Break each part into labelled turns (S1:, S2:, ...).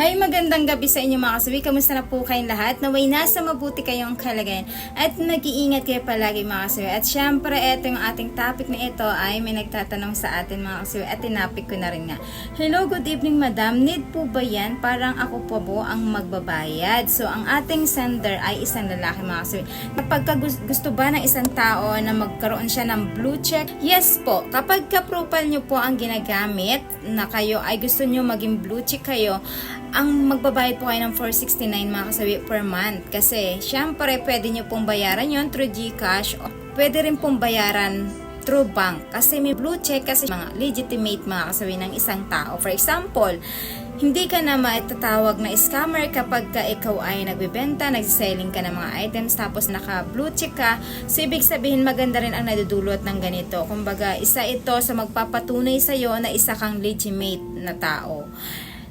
S1: Hi, magandang gabi sa inyo mga kasabi. Kamusta na po kayong lahat? Naway nasa mabuti kayong kalagayan at mag-iingat kayo palagi mga kasabi. At syempre, ito yung ating topic na ito ay may nagtatanong sa atin mga kasabi at tinapik ko na rin nga. Hello, good evening madam. Need po ba yan? Parang ako po po ang magbabayad. So, ang ating sender ay isang lalaki mga kasabi. Kapag ka gus- gusto ba ng isang tao na magkaroon siya ng blue check? Yes po. Kapag ka-profile nyo po ang ginagamit na kayo ay gusto nyo maging blue check kayo, ang magbabayad po kayo ng 469 mga kasabi per month. Kasi, syempre, pwede nyo pong bayaran yon through GCash o pwede rin pong bayaran through bank. Kasi may blue check kasi mga legitimate mga kasabi ng isang tao. For example, hindi ka na maitatawag na scammer kapag ka ikaw ay nagbebenta, nagsiselling ka ng mga items, tapos naka blue check ka. So, ibig sabihin maganda rin ang nadudulot ng ganito. Kumbaga, isa ito sa magpapatunay sa'yo na isa kang legitimate na tao.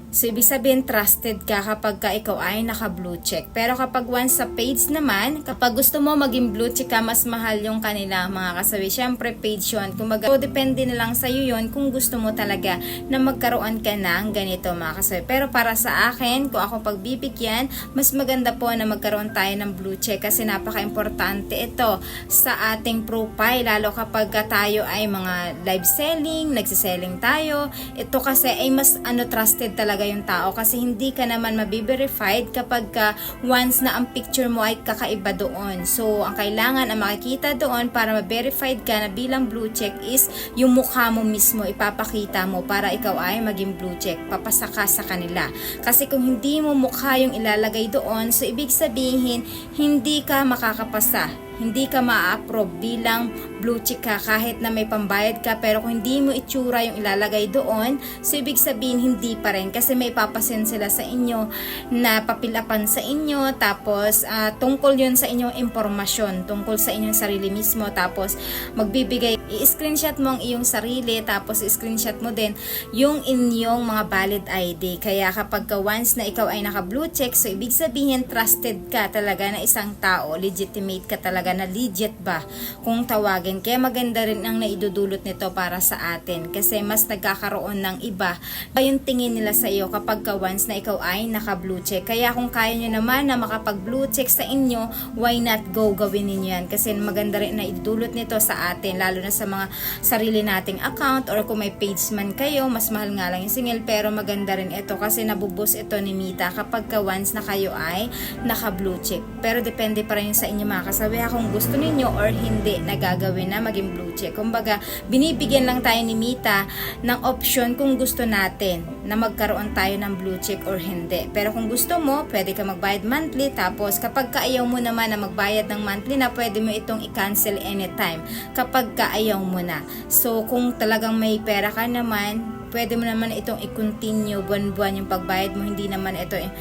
S1: So, ibig sabihin, trusted ka kapag ka ikaw ay naka-blue check. Pero kapag once sa page naman, kapag gusto mo maging blue check ka, mas mahal yung kanila mga kasabi. Siyempre, page yun. Kumbaga, so, depende na lang sa'yo yun kung gusto mo talaga na magkaroon ka ng ganito mga kasabi. Pero para sa akin, kung ako pagbibigyan, mas maganda po na magkaroon tayo ng blue check kasi napaka-importante ito sa ating profile. Lalo kapag ka tayo ay mga live selling, nagsiselling tayo. Ito kasi ay mas ano trusted talaga yung tao kasi hindi ka naman mabiverified kapag ka once na ang picture mo ay kakaiba doon. So, ang kailangan ang makikita doon para ma-verified ka na bilang blue check is yung mukha mo mismo ipapakita mo para ikaw ay maging blue check. Papasaka sa kanila. Kasi kung hindi mo mukha yung ilalagay doon, so ibig sabihin, hindi ka makakapasa hindi ka ma-approve bilang blue check ka kahit na may pambayad ka pero kung hindi mo itsura yung ilalagay doon so ibig sabihin hindi pa rin kasi may papasen sila sa inyo na papilapan sa inyo tapos ah, tungkol yun sa inyong impormasyon tungkol sa inyong sarili mismo tapos magbibigay i-screenshot mo ang iyong sarili tapos i-screenshot mo din yung inyong mga valid ID kaya kapag ka once na ikaw ay naka blue check so ibig sabihin trusted ka talaga na isang tao legitimate ka talaga na legit ba kung tawagin. Kaya maganda rin ang naidudulot nito para sa atin kasi mas nagkakaroon ng iba pa yung tingin nila sa iyo kapag ka once na ikaw ay naka blue check. Kaya kung kaya nyo naman na makapag blue check sa inyo, why not go gawin ninyo yan kasi maganda rin na idudulot nito sa atin lalo na sa mga sarili nating account or kung may page man kayo, mas mahal nga lang yung single pero maganda rin ito kasi nabubus ito ni Mita kapag ka once na kayo ay naka blue check. Pero depende pa rin sa inyo mga kasabi ha, kung gusto ninyo or hindi na gagawin na maging blue check. Kumbaga, binibigyan lang tayo ni Mita ng option kung gusto natin na magkaroon tayo ng blue check or hindi. Pero kung gusto mo, pwede ka magbayad monthly tapos kapag kaayaw mo naman na magbayad ng monthly na pwede mo itong i-cancel anytime kapag kaayaw mo na. So, kung talagang may pera ka naman, pwede mo naman itong i-continue buwan-buwan yung pagbayad mo. Hindi naman ito eh,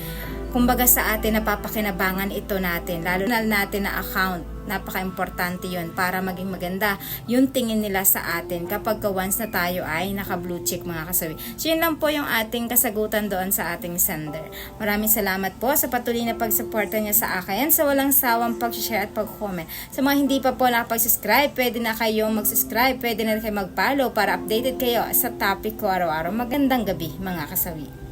S1: kumbaga sa atin napapakinabangan ito natin lalo na natin na account napaka-importante yon para maging maganda yung tingin nila sa atin kapag ka once na tayo ay naka blue check mga kasawi. So yun lang po yung ating kasagutan doon sa ating sender. Maraming salamat po sa patuloy na pagsuporta niya sa akin sa walang sawang pag-share at pag-comment. Sa mga hindi pa po nakapag-subscribe, pwede na kayong mag-subscribe, pwede na kayo mag-follow para updated kayo sa topic ko araw-araw. Magandang gabi mga kasawi.